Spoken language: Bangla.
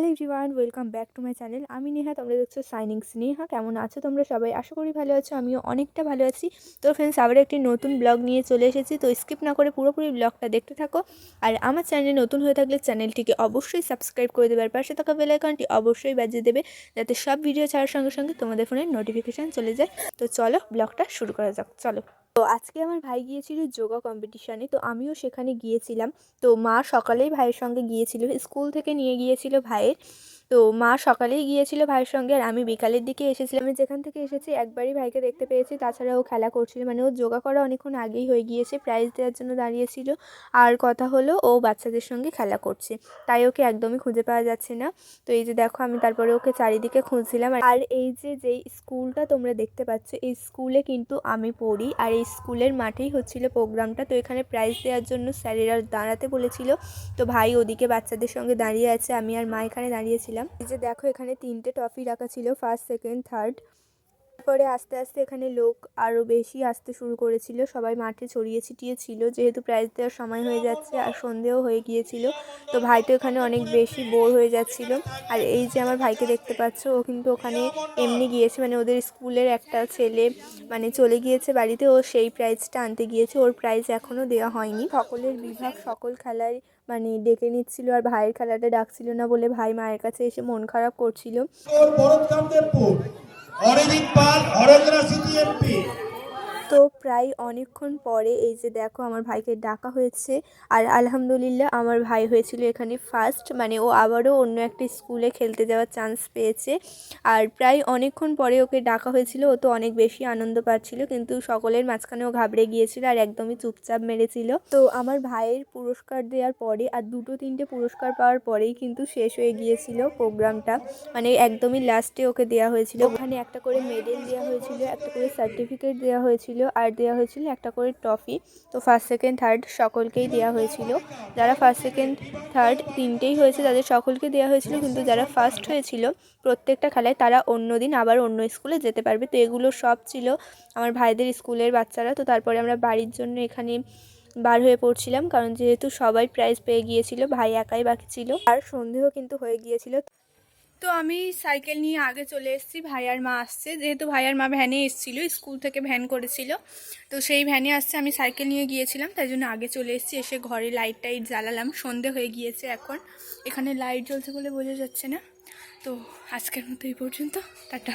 Hello everyone, welcome back to my channel. আমি নেহা, তোমরা দেখছ সাইনিং স্নেহা কেমন আছো তোমরা সবাই? আশা করি ভালো আছো, আমিও অনেকটা ভালো আছি। তো ফ্রেন্ডস আবার একটি নতুন ব্লগ নিয়ে চলে এসেছি। তো স্কিপ না করে পুরোপুরি ব্লগটা দেখতে থাকো। আর আমার চ্যানেলে নতুন হয়ে থাকলে চ্যানেলটিকে অবশ্যই সাবস্ক্রাইব করে দেবে আর পাশে থাকা বেল আইকনটি অবশ্যই বাজিয়ে দেবে, যাতে সব ভিডিও ছাড়ার সঙ্গে সঙ্গে তোমাদের ফোনে নোটিফিকেশান চলে যায়। তো চলো ব্লগটা শুরু করা যাক। চলো। তো আজকে আমার ভাই গিয়েছিল যোগা কম্পিটিশানে তো আমিও সেখানে গিয়েছিলাম। তো মা সকালেই ভাইয়ের সঙ্গে গিয়েছিল, স্কুল থেকে নিয়ে গিয়েছিল ভাইয়ের। তো মা সকালেই গিয়েছিল ভাইয়ের সঙ্গে আর আমি বিকালের দিকে এসেছিলাম। আমি যেখান থেকে এসেছি একবারই ভাইকে দেখতে পেয়েছি। তাছাড়া ও খেলা করছিল মানে ও যোগা করা অনেকক্ষণ আগেই হয়ে গিয়েছে। প্রাইজ দেওয়ার জন্য দাঁড়িয়েছিল। আর কথা হলো, ও বাচ্চাদের সঙ্গে খেলা করছে। তাই ওকে একদমই খুঁজে পাওয়া যাচ্ছে না। তো এই যে দেখো, আমি তারপরে ওকে চারিদিকে খুঁজছিলাম। আর এই যে, যেই স্কুলটা তোমরা দেখতে পাচ্ছ, এই স্কুলে কিন্তু আমি পড়ি। আর এই স্কুলের মাঠেই হচ্ছিল প্রোগ্রামটা। তো এখানে প্রাইজ দেওয়ার জন্য স্যারেরা দাঁড়াতে বলেছিল। তো ভাই ওদিকে বাচ্চাদের সঙ্গে দাঁড়িয়ে আছে, আমি আর মা এখানে দাঁড়িয়েছিলাম। এই যে দেখো এখানে তিনটে ট্রফি রাখা ছিল ফার্স্ট সেকেন্ড থার্ড তারপরে আস্তে আস্তে এখানে লোক আরও বেশি আসতে শুরু করেছিল। সবাই মাঠে ছড়িয়ে ছিটিয়ে ছিল, যেহেতু প্রাইজ দেওয়ার সময় হয়ে যাচ্ছে আর সন্ধেও হয়ে গিয়েছিল, তো ভাই তো এখানে অনেক বেশি বোর হয়ে যাচ্ছিল। আর এই যে আমার ভাইকে দেখতে পাচ্ছ, ও কিন্তু ওখানে এমনি গিয়েছে মানে ওদের স্কুলের একটা ছেলে মানে চলে গিয়েছে বাড়িতে, ও সেই প্রাইজটা আনতে গিয়েছে, ওর প্রাইজ এখনও দেওয়া হয়নি। সকলের বিভাগ, সকল খেলায় মানে ডেকে নিচ্ছিল আর ভাইয়ের খেলাটা ডাকছিল না বলে ভাই মায়ের কাছে এসে মন খারাপ করছিল। অরিজিৎ পাল অরঞ্জনা সিটি এমপি। তো প্রায় অনেকক্ষণ পরে এই যে দেখো আমার ভাইকে ডাকা হয়েছে আর আলহামদুলিল্লাহ আমার ভাই হয়েছিল এখানে ফার্স্ট মানে ও আবারও অন্য একটা স্কুলে খেলতে যাওয়ার চান্স পেয়েছে। আর প্রায় অনেকক্ষণ পরে ওকে ডাকা হয়েছিল, ও তো অনেক বেশি আনন্দ পাচ্ছিল, কিন্তু সকলের মাঝখানে ও ঘাবড়ে গিয়েছিল আর একদমই চুপচাপ মেরেছিল। তো আমার ভাইয়ের পুরস্কার দেওয়ার পরে আর দুটো তিনটে পুরস্কার পাওয়ার পরেই কিন্তু শেষ হয়ে গিয়েছিল প্রোগ্রামটা মানে একদমই লাস্টে ওকে দেওয়া হয়েছিল। ওখানে একটা করে মেডেল দেওয়া হয়েছিল, একটা করে সার্টিফিকেট দেওয়া হয়েছিল। আর দেওয়া হয়েছিল একটা করে ট্রফি। তো ফার্স্ট সেকেন্ড থার্ড সকলকেই দেওয়া হয়েছিল। যারা ফার্স্ট সেকেন্ড থার্ড তিনটেই হয়েছে তাদের সকলকে দেওয়া হয়েছিল। কিন্তু যারা ফার্স্ট হয়েছিল প্রত্যেকটা খেলায় তারা অন্য দিন আবার অন্য স্কুলে যেতে পারবে। তো এগুলো সব ছিল আমার ভাইদের স্কুলের বাচ্চারা। তো তারপরে আমরা বাড়ির জন্য এখানে বার হয়ে পড়ছিলাম। কারণ যেহেতু সবাই প্রাইজ পেয়ে গিয়েছিল, ভাই একাই বাকি ছিল। আর সন্দেহ কিন্তু হয়ে গিয়েছিল। তো আমি সাইকেল নিয়ে আগে চলে এসেছি। ভাইয়ার মা আসছে। যেহেতু ভাইয়ার মা ভ্যানে এসেছিল, স্কুল থেকে ভ্যান করেছিল। তো সেই ভ্যানে আসছে, আমি সাইকেল নিয়ে গিয়েছিলাম। তাই জন্য আগে চলে এসেছি। এসে ঘরে লাইট টাইট জ্বালালাম। সন্ধে হয়ে গিয়েছে এখন। এখানে লাইট জ্বলছে বলে বোঝা যাচ্ছে না। তো আজকের মতো এই পর্যন্ত। টাটা।